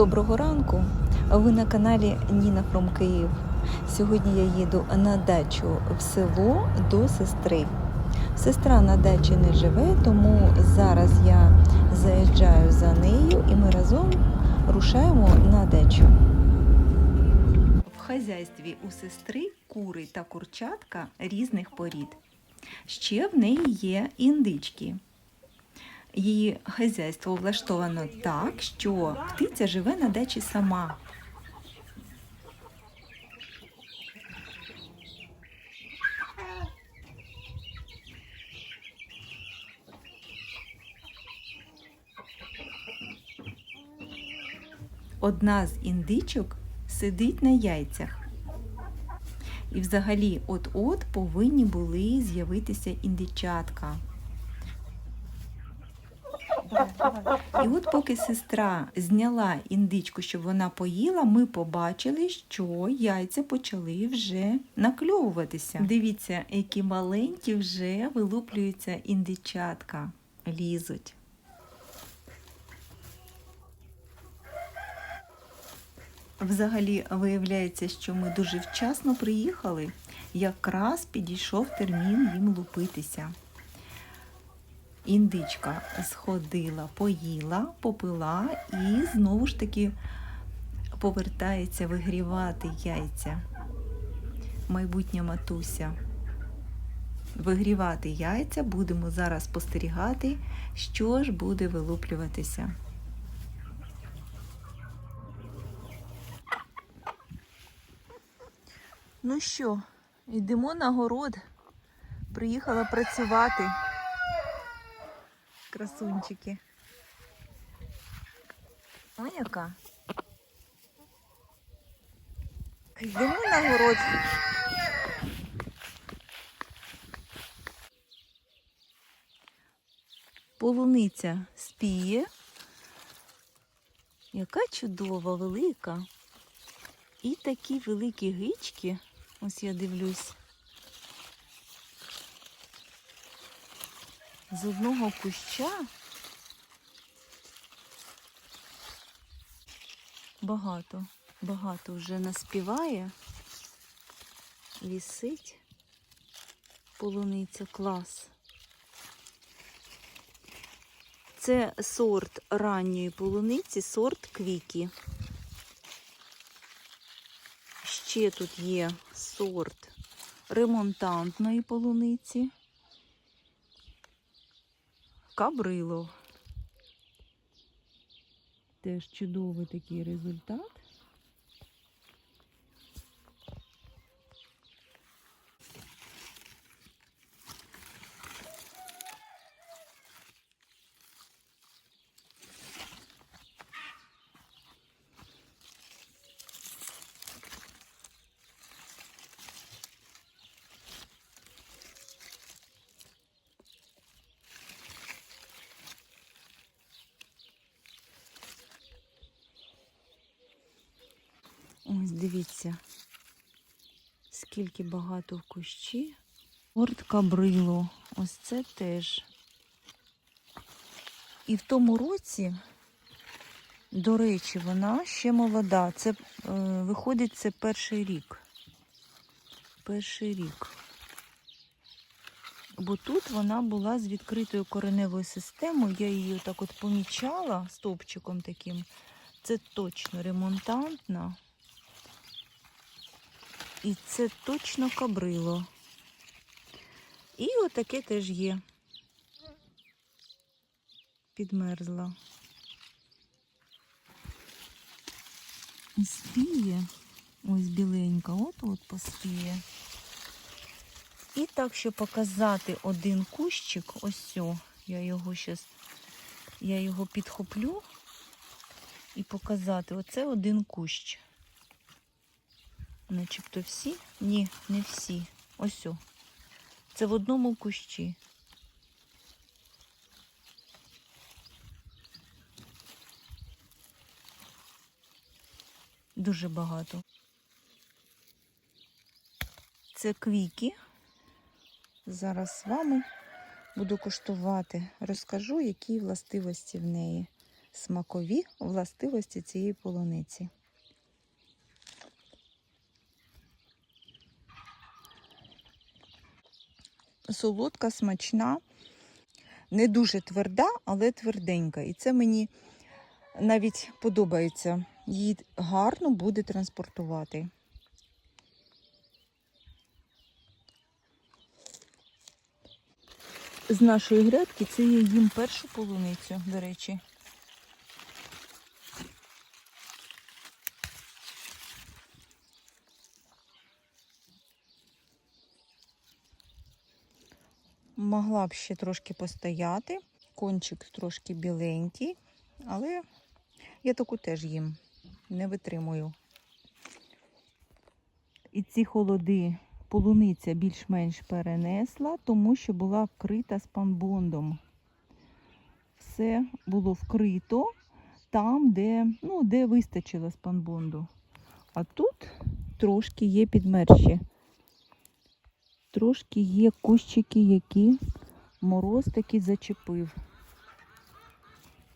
Доброго ранку! Ви на каналі Ніна Фром Київ. Сьогодні я їду на дачу в село до сестри. Сестра на дачі не живе, тому зараз я заїжджаю за нею і ми разом рушаємо на дачу. В хазяйстві у сестри кури та курчатка різних порід. Ще в неї є індички. Її хазяйство влаштовано так, що птиця живе на дачі сама. Одна з індичок сидить на яйцях. І взагалі от-от повинні були з'явитися індичатка. І от поки сестра зняла індичку, щоб вона поїла, ми побачили, що яйця почали вже накльовуватися. Дивіться, які маленькі вже вилуплюються індичатка, лізуть. Взагалі виявляється, що ми дуже вчасно приїхали. Якраз підійшов термін їм лупитися. Індичка сходила, поїла, попила і знову ж таки повертається вигрівати яйця. Майбутня матуся. Вигрівати яйця будемо зараз спостерігати, що ж буде вилуплюватися. Ну що, йдемо на город. Приїхала працювати красунчики. Ой, яка. Йдемо на город. Полуниця спіє. Яка чудова, велика. І такі великі гички. Ось я дивлюсь. З одного куща багато, багато вже наспіває, вісить полуниця клас. Це сорт ранньої полуниці, сорт квікі. Ще тут є сорт ремонтантної полуниці. Кабрилов. Теж чудовий такий результат. Ось дивіться, скільки багато в кущі. Орт кабрило. Ось це теж. І в тому році, до речі, вона ще молода. Це е, виходить це перший рік. Перший рік. Бо тут вона була з відкритою кореневою системою. Я її отак от помічала стовпчиком таким. Це точно ремонтантна. І це точно кабрило. І отаке теж є. Підмерзла. Спіє. Ось біленька, от-от поспіє. І так, щоб показати один кущик, ось о, я його щас, я його підхоплю і показати. Оце один кущ. Начебто всі? Ні, не всі. Ось о. Це в одному кущі. Дуже багато. Це квіки. Зараз з вами буду коштувати. Розкажу, які властивості в неї. смакові властивості цієї полуниці. Солодка, смачна, не дуже тверда, але тверденька. І це мені навіть подобається. Її гарно буде транспортувати. З нашої грядки це я їм першу полуницю, до речі. Могла б ще трошки постояти. Кончик трошки біленький, але я таку теж їм не витримую. І ці холоди полуниця більш-менш перенесла, тому що була вкрита спанбондом. Все було вкрито там, де, ну, де вистачило спанбонду. А тут трошки є підмерші. Трошки є кущики, які мороз таки зачепив.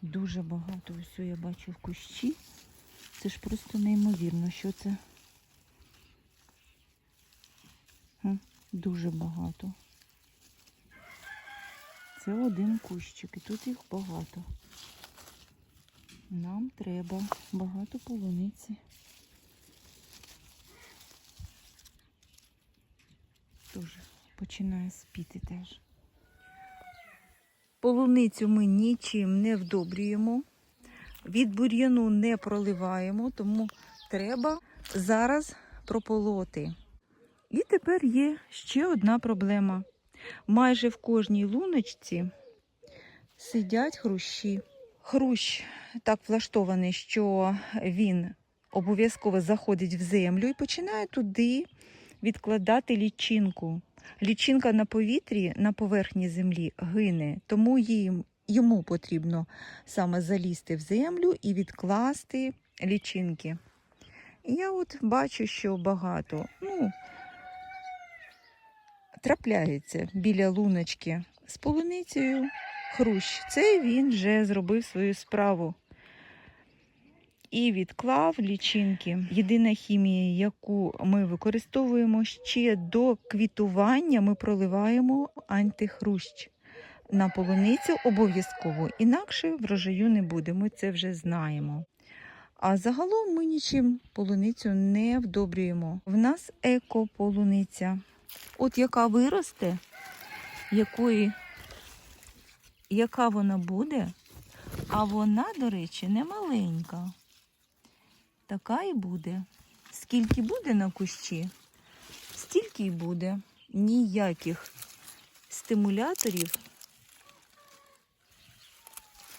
Дуже багато ось я бачу в кущі. Це ж просто неймовірно, що це. Дуже багато. Це один кущик, і тут їх багато. Нам треба багато полуниці. Дуже починає спіти теж. Полуницю ми нічим не вдобрюємо, від бур'яну не проливаємо, тому треба зараз прополоти. І тепер є ще одна проблема. Майже в кожній луночці сидять хрущі. Хрущ так влаштований, що він обов'язково заходить в землю і починає туди відкладати лічинку. Лічинка на повітрі на поверхні землі гине, тому їм, йому потрібно саме залізти в землю і відкласти лічинки. Я от бачу, що багато. Ну, трапляється біля луночки з полуницею хрущ. Це він вже зробив свою справу. І відклав лічинки. Єдина хімія, яку ми використовуємо ще до квітування, ми проливаємо антихрущ. На полуницю обов'язково, інакше врожаю не буде, ми це вже знаємо. А загалом ми нічим полуницю не вдобрюємо. В нас еко-полуниця. От яка виросте, якої, яка вона буде, а вона, до речі, не маленька. Така і буде. Скільки буде на кущі, стільки й буде. Ніяких стимуляторів,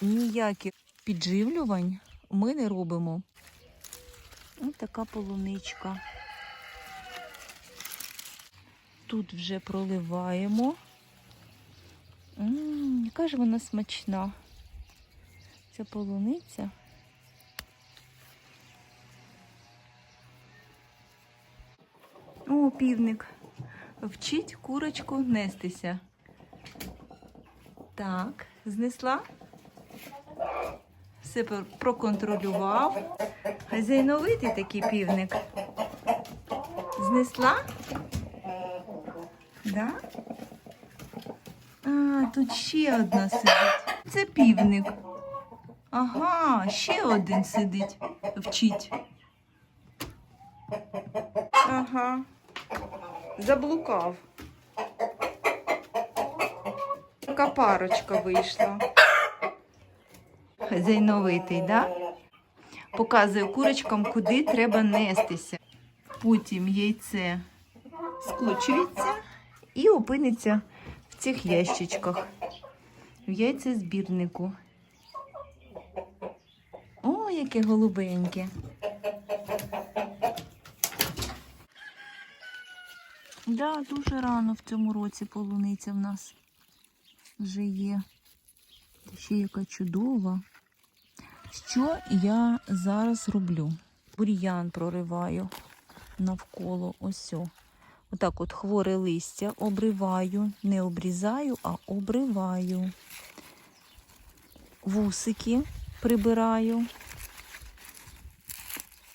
ніяких підживлювань ми не робимо. Ось така полуничка. Тут вже проливаємо. М, яка ж вона смачна. Ця полуниця. О, півник. Вчить курочку нестися. Так, знесла. Все проконтролював. Хазяйновитий такий півник. Знесла? Да? А, тут ще одна сидить. Це півник. Ага, ще один сидить. Вчить. Ага. Заблукав. Така парочка вийшла. Хазяйновитий, да? Показує курочкам, куди треба нестися. Потім яйце скочується і опиниться в цих ящичках. В яйцезбірнику. О, яке голубеньке. Да, дуже рано в цьому році полуниця в нас вже є. Ще яка чудова. Що я зараз роблю? Бур'ян прориваю навколо ось. Отак от хворе листя обриваю, не обрізаю, а обриваю. Вусики прибираю.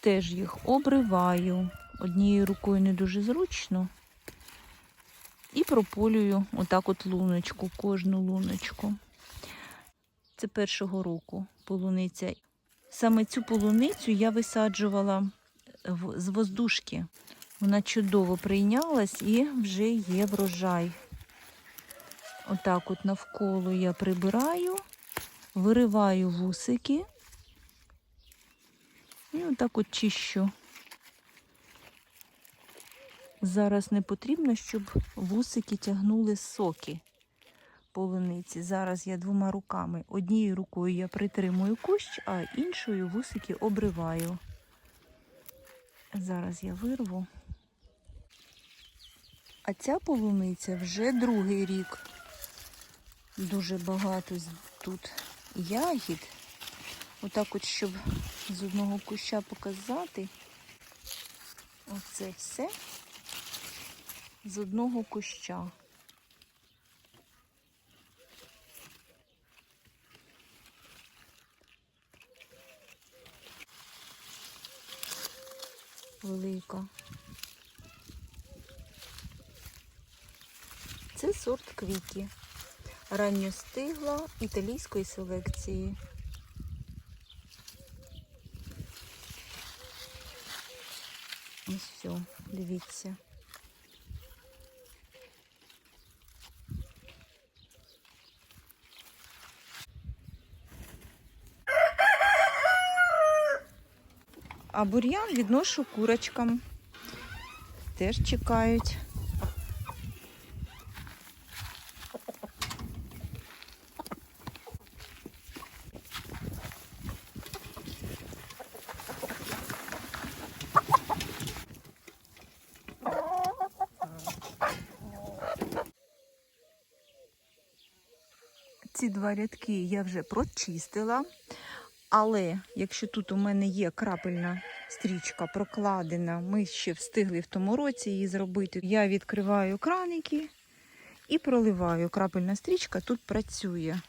Теж їх обриваю. Однією рукою не дуже зручно. І прополюю отак от луночку, кожну луночку. Це першого року полуниця. Саме цю полуницю я висаджувала з воздушки. Вона чудово прийнялась і вже є врожай. Отак от навколо я прибираю, вириваю вусики і отак от чищу. Зараз не потрібно, щоб вусики тягнули соки полуниці. Зараз я двома руками. Однією рукою я притримую кущ, а іншою вусики обриваю. Зараз я вирву. А ця полуниця вже другий рік. Дуже багато тут ягід. Отак от, щоб з одного куща показати. Оце все з одного куща. Велика. Це сорт квіті. Ранньостигла італійської селекції. Ось все, дивіться. А бур'ян відношу курочкам. Теж чекають. Ці два рядки я вже прочистила. Але якщо тут у мене є крапельна стрічка прокладена, ми ще встигли в тому році її зробити. Я відкриваю краники і проливаю. Крапельна стрічка тут працює.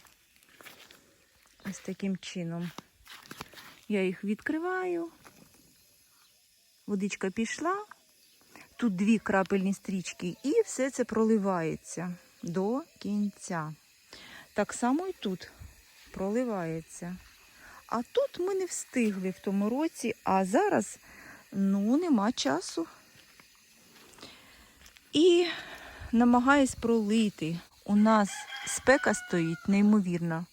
Ось таким чином. Я їх відкриваю. Водичка пішла. Тут дві крапельні стрічки, і все це проливається до кінця. Так само і тут проливається. А тут ми не встигли в тому році, а зараз ну, нема часу. І намагаюсь пролити. У нас спека стоїть неймовірна.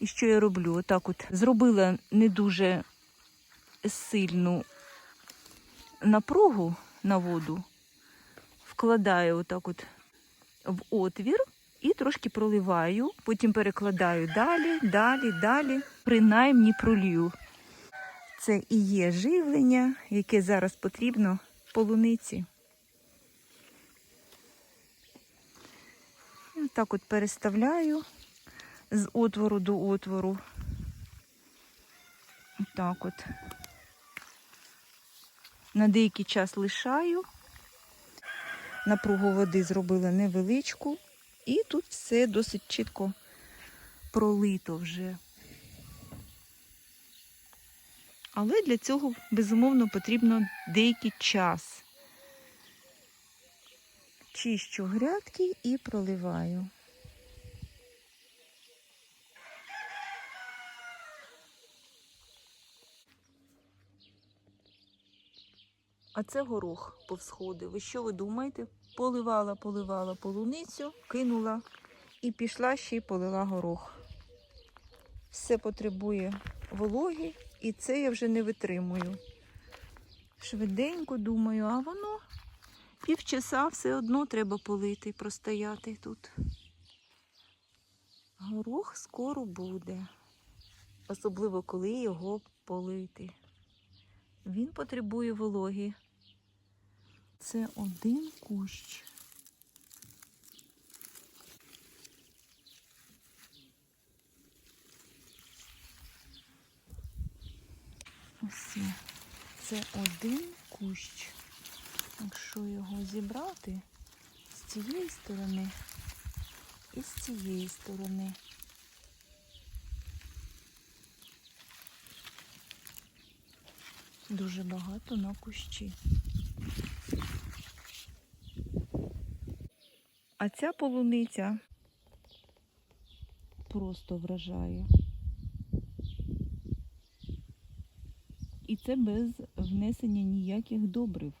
І що я роблю? Отак от зробила не дуже сильну напругу на воду, вкладаю отак от в отвір і трошки проливаю, потім перекладаю далі, далі, далі, принаймні пролью. Це і є живлення, яке зараз потрібно полуниці. І так от переставляю з отвору до отвору. Так от. На деякий час лишаю. Напругу води зробила невеличку. І тут все досить чітко пролито вже. Але для цього, безумовно, потрібно деякий час. Чищу грядки і проливаю. А це горох повсходив. І що ви думаєте? Поливала, поливала полуницю, кинула і пішла ще й полила горох. Все потребує вологи, і це я вже не витримую. Швиденько думаю, а воно півчаса все одно треба полити, простояти тут. Горох скоро буде, особливо коли його полити. Він потребує вологи. Це один кущ. Ось це один кущ. Якщо його зібрати з цієї сторони і з цієї сторони. Дуже багато на кущі. А ця полуниця просто вражає. І це без внесення ніяких добрив.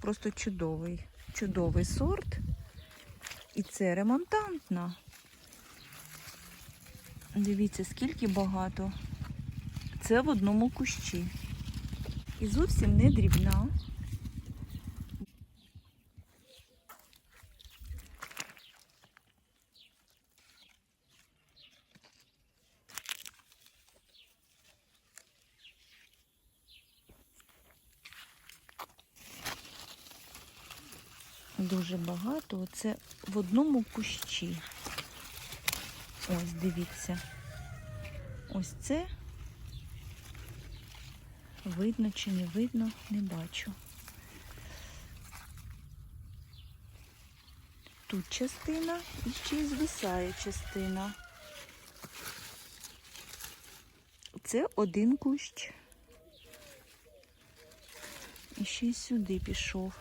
Просто чудовий, чудовий сорт. І це ремонтантна. Дивіться, скільки багато. Це в одному кущі. І зовсім не дрібна. Дуже багато. Оце в одному кущі. Ось, дивіться. Ось це. Видно чи не видно, не бачу. Тут частина і ще й звисає частина. Це один кущ. І ще й сюди пішов.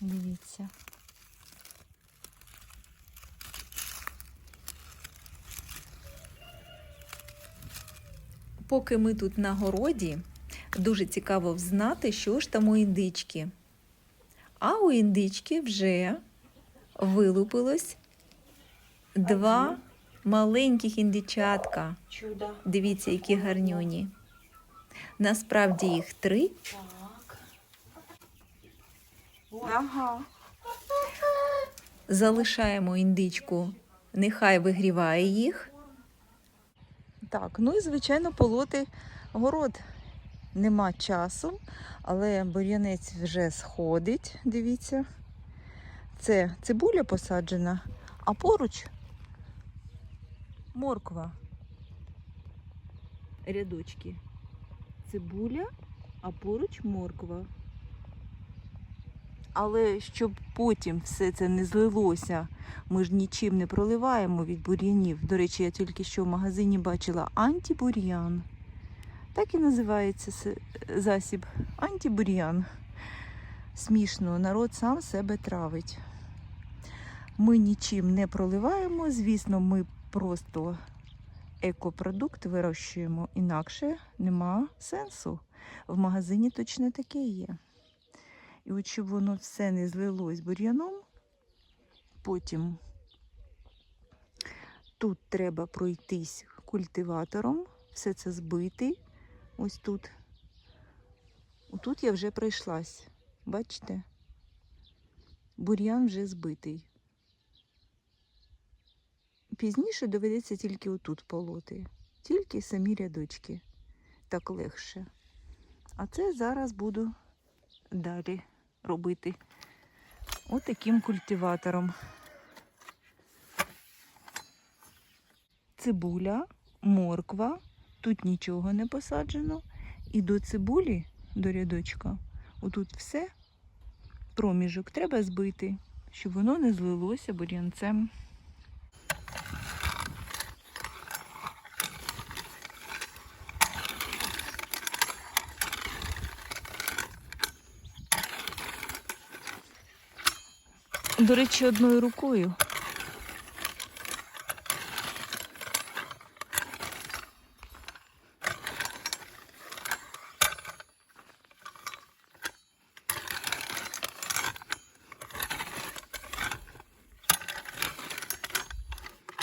Дивіться. Поки ми тут на городі, дуже цікаво взнати, що ж там у індички. А у індички вже вилупилось два маленьких індичатка. Чудо. Дивіться, які гарнюні. Насправді їх три, Так. Ага. залишаємо індичку, нехай вигріває їх. Так, ну і звичайно, полоти город. Нема часу, але бур'янець вже сходить, дивіться. Це цибуля посаджена, а поруч морква. Рядочки. Цибуля, а поруч морква. Але щоб потім все це не злилося, ми ж нічим не проливаємо від бур'янів. До речі, я тільки що в магазині бачила антибур'ян. Так і називається засіб антибур'ян. Смішно, народ сам себе травить. Ми нічим не проливаємо, звісно, ми просто екопродукт вирощуємо, інакше нема сенсу. В магазині точно таке є. І от щоб воно все не злилось бур'яном, потім тут треба пройтись культиватором, все це збити. Ось тут. Тут я вже пройшлась. Бачите? Бур'ян вже збитий. Пізніше доведеться тільки отут полоти. Тільки самі рядочки. Так легше. А це зараз буду далі робити. Отаким культиватором. Цибуля, морква. Тут нічого не посаджено. І до цибулі, до рядочка, отут все, проміжок треба збити, щоб воно не злилося бур'янцем. До речі, одною рукою.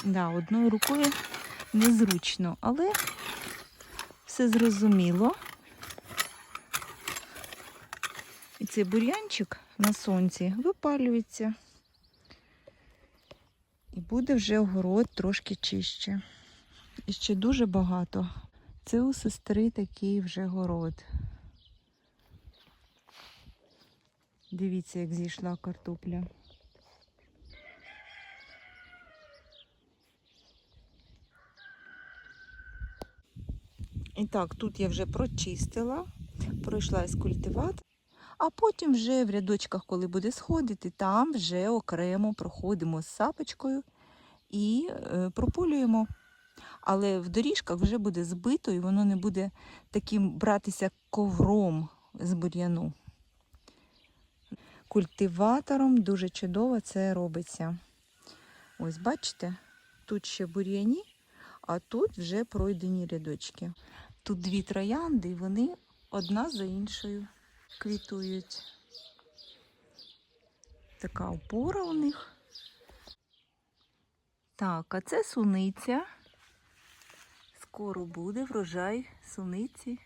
Да, одною рукою незручно, але все зрозуміло. І цей бур'янчик на сонці випалюється буде вже огород трошки чище. І ще дуже багато. Це у сестри такий вже город. Дивіться, як зійшла картопля. І так, тут я вже прочистила, пройшла із культиват, а потім вже в рядочках, коли буде сходити, там вже окремо проходимо з сапочкою і е, прополюємо. Але в доріжках вже буде збито і воно не буде таким братися ковром з бур'яну. Культиватором дуже чудово це робиться. Ось бачите, тут ще бур'яні, а тут вже пройдені рядочки. Тут дві троянди, і вони одна за іншою квітують. Така опора у них. Так, а це суниця. Скоро буде врожай суниці.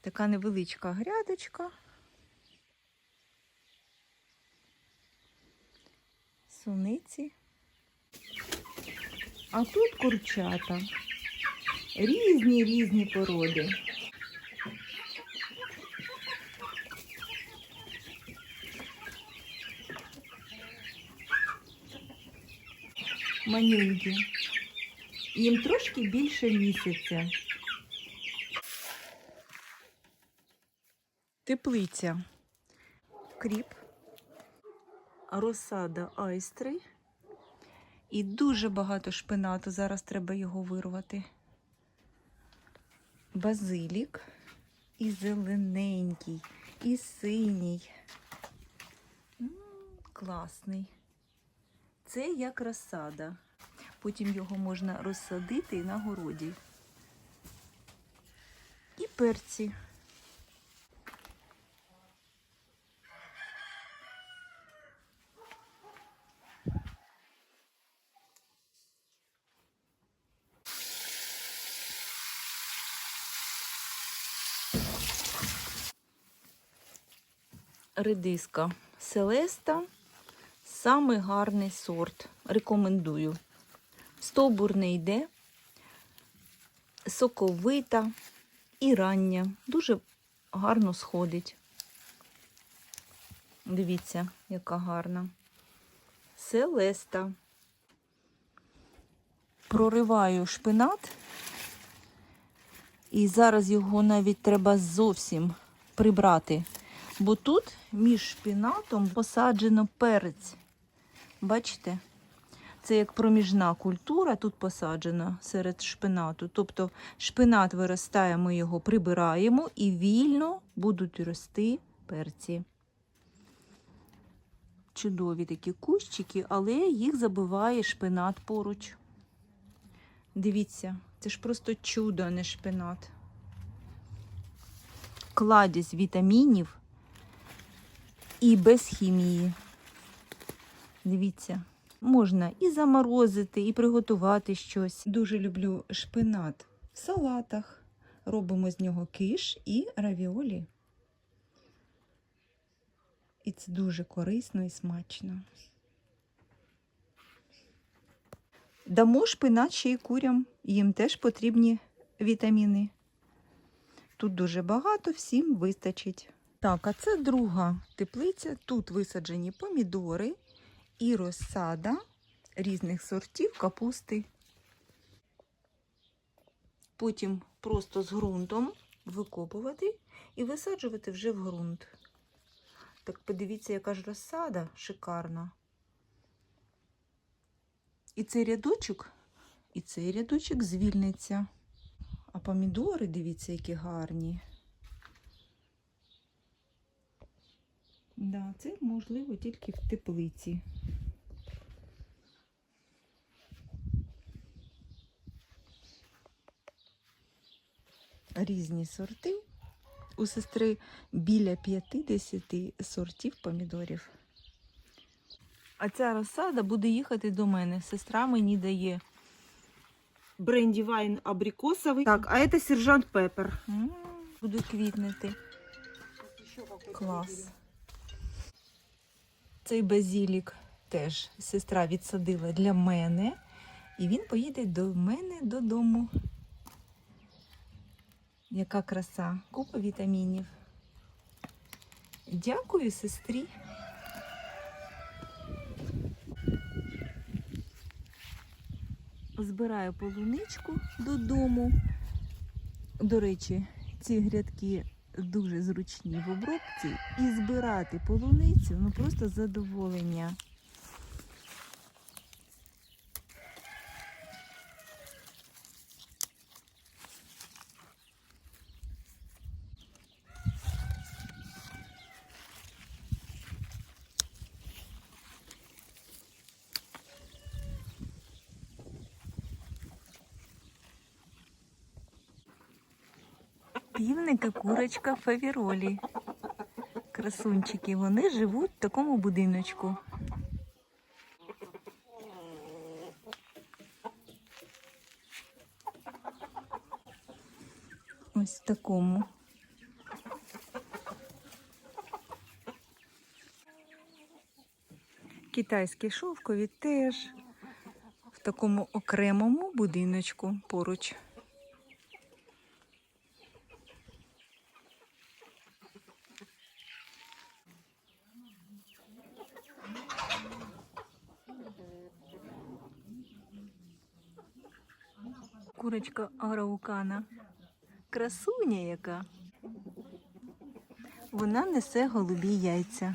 Така невеличка грядочка. Суниці. А тут курчата. Різні різні породи. Манюнькі. Їм трошки більше місяця. Теплиця. Кріп. Розсада айстри. І дуже багато шпинату. Зараз треба його вирвати. Базилік. І зелененький, і синій. М, Класний. Це як розсада. Потім його можна розсадити на городі. І перці. Редиска Селеста. Самий гарний сорт. Рекомендую. Стовбур йде, соковита і рання. Дуже гарно сходить. Дивіться, яка гарна. Селеста. Прориваю шпинат. І зараз його навіть треба зовсім прибрати. Бо тут між шпинатом посаджено перець. Бачите? Це як проміжна культура, тут посаджена серед шпинату. Тобто шпинат виростає, ми його прибираємо і вільно будуть рости перці. Чудові такі кущики, але їх забиває шпинат поруч. Дивіться, це ж просто чудо, а не шпинат. Кладязь вітамінів і без хімії. Дивіться, можна і заморозити, і приготувати щось. Дуже люблю шпинат в салатах. Робимо з нього киш і равіолі. І це дуже корисно і смачно. Дамо шпинат ще й курям, їм теж потрібні вітаміни. Тут дуже багато, всім вистачить. Так, а це друга теплиця. Тут висаджені помідори і розсада різних сортів капусти. Потім просто з ґрунтом викопувати і висаджувати вже в ґрунт. Так подивіться, яка ж розсада шикарна. І цей рядочок, і цей рядочок звільниться. А помідори, дивіться, які гарні. Да, це можливо тільки в теплиці. Різні сорти. У сестри біля 50 сортів помідорів. А ця розсада буде їхати до мене. Сестра мені дає. бренди вайн абрикосовый. Так, а это сержант Пеппер. М, Буде квітнути. Клас. Цей базілік теж сестра відсадила для мене. І він поїде до мене додому. Яка краса, купа вітамінів. Дякую сестрі. Збираю полуничку додому. До речі, ці грядки дуже зручні в обробці і збирати полуницю ну просто задоволення. Півник і курочка фавіролі. Красунчики, вони живуть в такому будиночку. Ось в такому. Китайські шовкові теж в такому окремому будиночку поруч. Курочка араукана. Красуня яка. Вона несе голубі яйця.